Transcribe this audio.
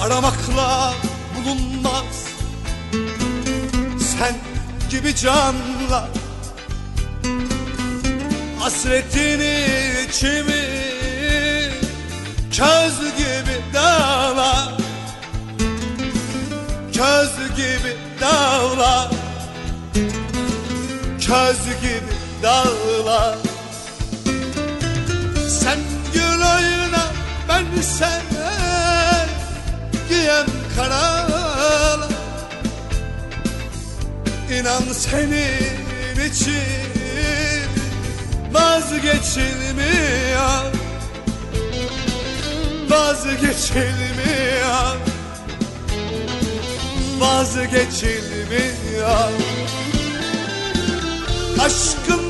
aramakla bulunmaz. Sen gibi canlar Hasretini içimi Köz gibi dağlar Köz gibi dağlar Köz gibi dağlar Sen gül oyna ben sen İnan senin için vazgeçilmiyor. Vazgeçilmiyor. Vazgeçilmiyor. Aşkından